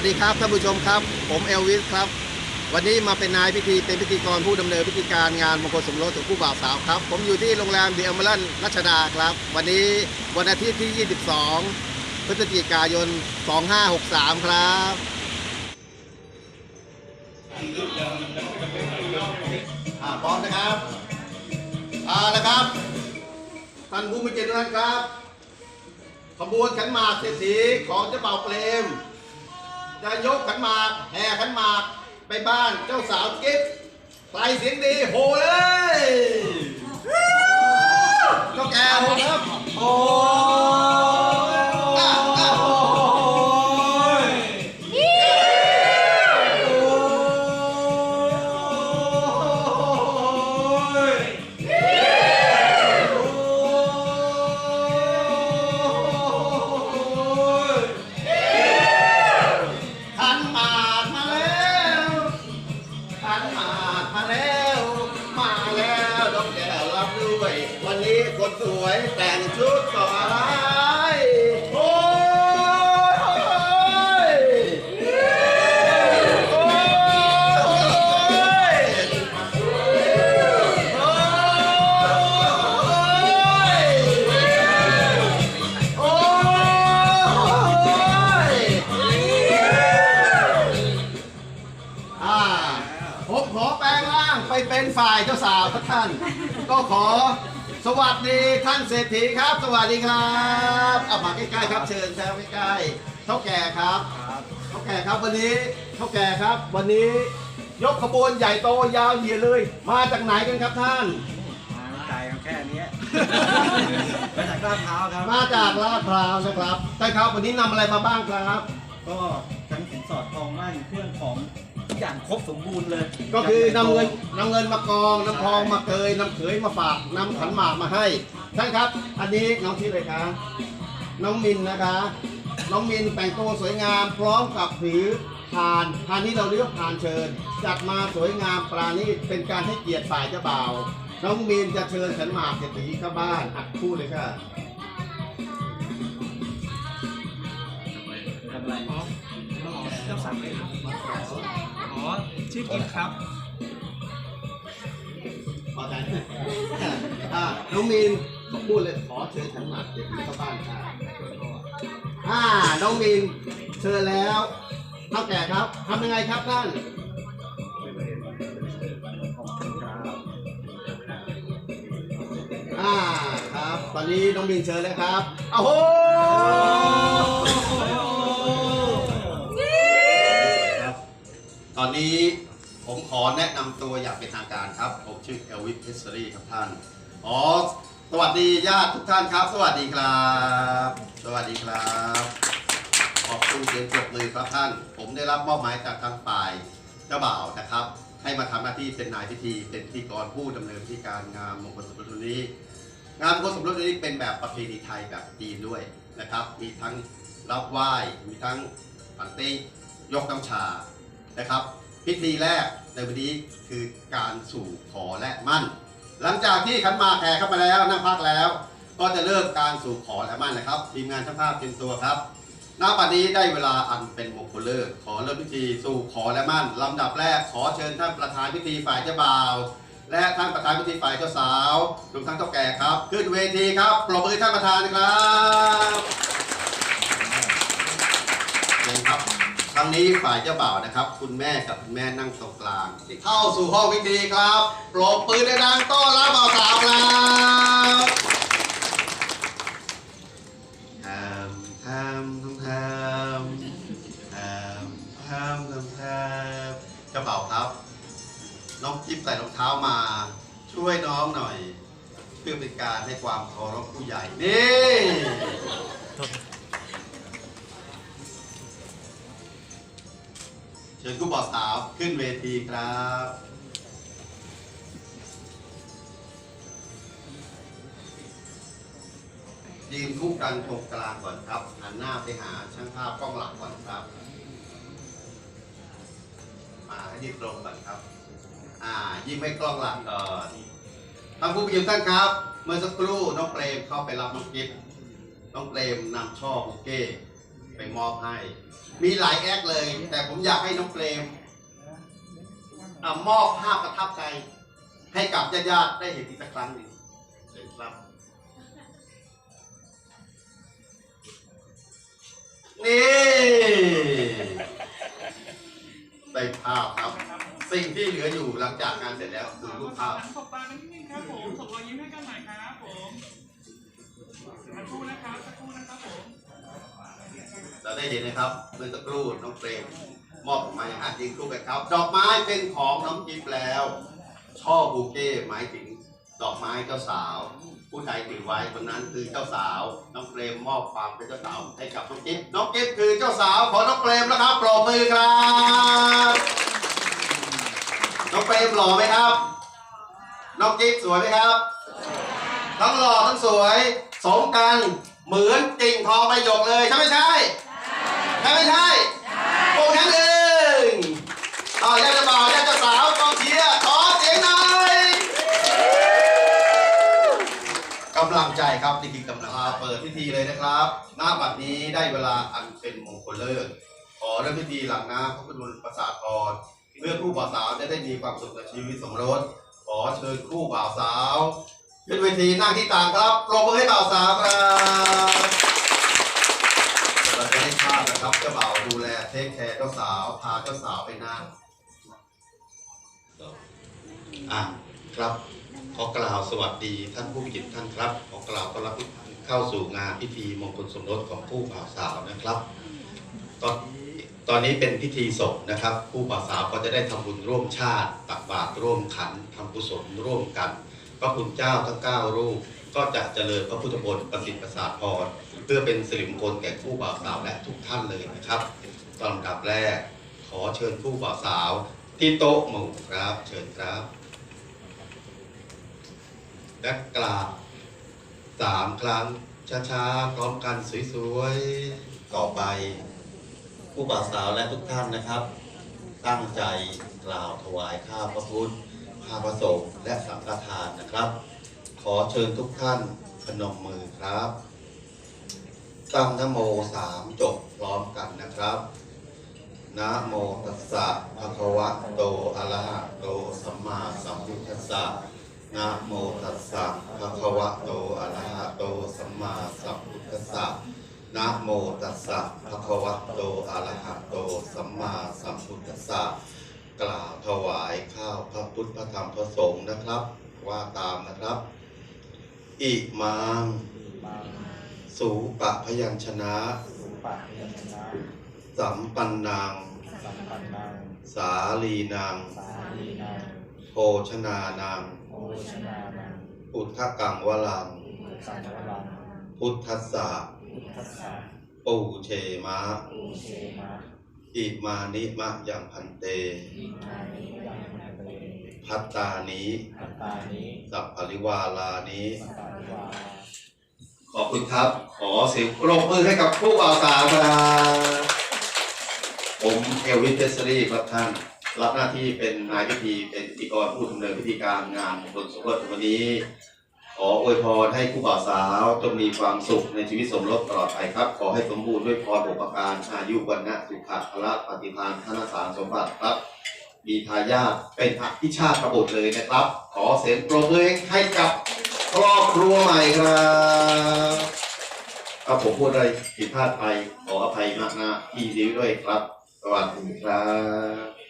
วัสดีครับท่านผู้ชมครับ ผมเอลวิสครับ วันนี้มาเป็นนายพิธีเป็นพิธีกรผู้ดำเนินพิธีการงานมงคลสมรสของผู้บ่าวสาวครับ ผมอยู่ที่โรงแรมเดียมรันรัชดาครับ วันนี้วันอาทิตย์ที่ 22 พฤศจิกายน 2563 ครับพร้อมนะครับเอาละครับท่านผู้มีเกียรติทุกท่านครับ ขบวนขันหมากเศรษฐีของเจ้าเป่าเปรม จะยกขันหมากแห่ขันหมากไปบ้านเจ้าสาวกิฟต์ใครเสียงดีโหเลยก็แกโหครับโห สวยแต่งชุดต่ออะไรโอ้ยโอ้ยโอ้ยโอ้ยโอ้ยอ่าผมขอแปลงร่างไปเป็นฝ่ายเจ้าสาวครับท่าน ก็ขอ สวัสดีท่านเศรษฐีครับ สวัสดีครับเอามาใกล้ๆครับเชิญแซวใกล้ๆเท่าแก่ครับเท่าแก่ครับวันนี้เท่าแก่ครับ วันนี้ยกขบวนใหญ่โตยาวเหยียดเลย มาจากไหนกันครับท่าน มาไกลกันแค่เนี้ยมาจากลาดพร้าวครับมาจากลาดพร้าวนะครับท่านครับวันนี้นำอะไรมาบ้างครับ ก็ทั้งสินสอดทองมั่นเครื่องของ ทุกอย่างครบสมบูรณ์เลยก็คือนำเงินนำเงินมากองนำทองมาเกยนำเขยมาฝากนำขันหมากมาให้ท่านครับ อันนี้น้องชื่ออะไรคะน้องมินนะคะ น้องมินแต่งตัวสวยงามพร้อมกับถือพานพานนี้เราเรียกพานเชิญ จัดมาสวยงามปราณีตเป็นการให้เกียรติฝ่ายเจ้าบ่าวน้องมินจะเชิญขันหมากเศรษฐีเข้าบ้านอัดคู่เลยค่ะทำอะไรอ๋ออ๋อเจ้าสาวเลยครับอ๋อ ชื่อกิฟครับพอใจไหมอ่าน้องมีนเขาพูดเลยขอเชิญขันมากเศรษฐีเข้าบ้านค่ะอ่าน้องมีนเชิญแล้วเท่าแก่ครับทำยังไงครับท่านขอบคุณครับอ่าครับตอนนี้น้องมีนเชิญแล้วครับโอ้โห ตอนนี้ผมขอแนะนำตัวอย่างเป็นทางการครับ ผมชื่อเอลวิสเพสซอรี่ครับท่าน อ๋อ สวัสดีญาติทุกท่านครับ สวัสดีครับ สวัสดีครับ ขอบคุณเสียงปรบมือครับท่าน ผมได้รับมอบหมายจากทางฝ่ายเจ้าบ่าวนะครับ ให้มาทำหน้าที่เป็นนายพิธี เป็นพิธีกรผู้ดำเนินพิธีการงานมงคลสมรสนี้ งานมงคลสมรสนี้เป็นแบบประเพณีไทยแบบจีนด้วยนะครับ มีทั้งรับไหว้ มีทั้งปันเต้ยกน้ำชา นะครับ พิธีแรกในวันนี้คือการสู่ขอและมั่น หลังจากที่ขันมาแห่เข้ามาแล้วนั่งพักแล้ว ก็จะเริ่มการสู่ขอและมั่นนะครับทีมงานช่างภาพเตรียมตัวครับณบัดนี้ได้เวลาอันเป็นมงคลเลิกขอเริ่มพิธีสู่ขอและมั่นลำดับแรกขอเชิญท่านประธานพิธีฝ่ายเจ้าบ่าว และท่านประธานพิธีฝ่ายเจ้าสาวรวมทั้งเจ้าแก่ครับ ขึ้นเวทีครับปรบมือท่านประธานนะครับเชิญครับ ครั้ง นี้ฝ่ายเจ้าบ่าวนะครับ คุณแม่กับคุณแม่นั่งตรงกลาง เข้าสู่ห้องพิธีครับปรบปืนดังต้อนรับบ่าวสาวครับแฮมแฮมแฮมแฮมแฮมแฮมแฮมเจ้าบ่าวครับ น้องจิ๊บใส่รองเท้ามา ช่วยน้องหน่อย เพื่อเป็นการให้ความเคารพผู้ใหญ่นี่ เชิญผู้บ่าวสาวขึ้นเวทีครับยืนคู่กันตรงกลางก่อนครับหันหน้าไปหาช่างภาพกล้องหลักก่อนครับ มาให้ยืนตรงก่อนครับ อ่ายิ้มให้กล้องหลังก่อนท่านผู้มีเกียรติท่านครับ เมื่อสักครู่น้องเปรมเข้าไปรับน้องกิฟต์น้องเปรมนำช่อบุกเก้ ไปมอบให้ มีหลายแอคเลย แต่ผมอยากให้น้องเปรมอะมอบภาพประทับใจ ให้กับญาติๆได้เห็นอีกสักครั้งหนึ่งเชิญครับ นี่ได้ภาพครับ สิ่งที่เหลืออยู่หลังจากงานเสร็จแล้วคือรูปภาพสบตานิดนึงครับผมส่งรอยยิ้มให้กันหน่อยครับผมสักครู่นะครับสักครู่นะครับผม เราได้เห็นนะครับเมื่อสักครู่น้องเปรมมอบออกมาอย่างอันยิงคู่กันครับดอกไม้เป็นของน้องจิ๊บแล้ว ช่อบูเก้หมายถึงดอกไม้เจ้าสาว ผู้ใดถือไว้คนนั้นคือเจ้าสาว น้องเปรมมอบความเป็นเจ้าสาวให้กับน้องจิ๊บน้องจิ๊บคือเจ้าสาวของน้องเปรมนะครับปรบมือครับน้องเปรมหล่อไหมครับ น้องจิ๊บสวยไหมครับ ทั้งหล่อทั้งสวยสมกันเหมือนกิ่งทองใบหยกเลยใช่ไหมใช่ ช่ไม่ใช่โปงทั้งหนึ่งเอาอยากจะบ่าวอยากจะสาวกองเชียร์ขอเสียงหน่อยกำลังใจครับนี่คือกำลังใจเปิดพิธีเลยนะครับหน้าบัดนี้ได้เวลาอันเป็นมงคลเลิกขอเริ่มพิธีหลังน้ำพระพุทธมนต์ประสาทพรเพื่อคู่บ่าวสาวจะได้มีความสุขในชีวิตสมรสขอเชิญคู่บ่าวสาวขึ้นเวทีนั่งที่ต่างครับปรบมือให้บ่าวสาวครับเราจะได้ภาพ นะครับเจ้าบ่าวดูแลเทคแคร์เจ้าสาวพาเจ้าสาวไปนั่งอะครับขอกล่าวสวัสดีท่านผู้มีเกียรติท่านครับขอกล่าวต้อนรับทุกท่านเข้าสู่งานพิธีมงคลสมรสของคู่บ่าวสาวนะครับ ตอนตอนนี้เป็นพิธีศพนะครับ ผู้บ่าวสาวก็จะได้ทำบุญร่วมชาติ ตักบาตรร่วมขันทำกุศลร่วมกัน พระคุณเจ้าทั้งเก้ารูป ก็จะเจริญพระพุทธมนต์ประสิทธิ์ประสาทพรเพื่อเป็นสิริมงคลแก่คู่บ่าวสาวและทุกท่านเลยนะครับตอนลำดับแรก ขอเชิญคู่บ่าวสาว ที่โต๊ะหมู่ครับ เชิญครับและกราบสามครั้งช้าๆพร้อมกันสวยๆต่อไปผู้บ่าวสาวและทุกท่านนะครับ ตั้งใจกล่าวถวายข้าพระพุทธข้าพระสงฆ์และสังฆทานนะครับ อเชิญทุกท่านพนมมือครับตั้งนโมสามจบพร้อมกันนะครับนะโมตัสสะภะคะวะโตอะระหะโตสัมมาสัมพุทธัสสะนะโมตัสสะภะคะวะโตอะระหะโตสัมมาสัมพุทธัสสะนะโมตัสสะภะคะวะโตอะระหะโตสัมมาสัมพุทธัสสะกล่าวถวายข้าวพระพุทธพระธรรมพระสงฆ์นะครับ ว่าตามนะครับ อิมังมาสูปะพยัญชนะสุปะยัญชนะ สัมปันนังสัมปันนังสาลีนังสาลีนังโภชนานังโอชนานังพุทธกังวลังสังวรังพุทธัสสะพุทธัสสะปูเชมะอุเชมะอิมานิมะยังพันเต พัตตานิอัตตานิสัพพริวาลานิสัตตานิวาขอบคุณครับ ขอเสียงปรบมือให้กับผู้บ่าวสาวครับผมเอลวิสเทสซอรี่ครับท่าน รับหน้าที่เป็นนายพิธีเป็นพิธีกรผู้ดำเนินพิธีการงานมงคลสมรสวันนี้ ขออวยพรให้ผู้บ่าวสาวจงมีความสุขในชีวิตสมรสตลอดไปครับ ขอให้สมบูรณ์ด้วยพรบุประการอายุวันนะสุขะพละปฏิภาณธนสารสมบัติครับ มีทายาทเป็นอภิชาติประบุตรเลยนะครับ ขอเสียงปรบมือให้กับครอบครัวใหม่ครับถ้าผมพูดอะไรผิดพลาดไปขออภัยมากนะที่ดีด้วยครับสวัสดีครับ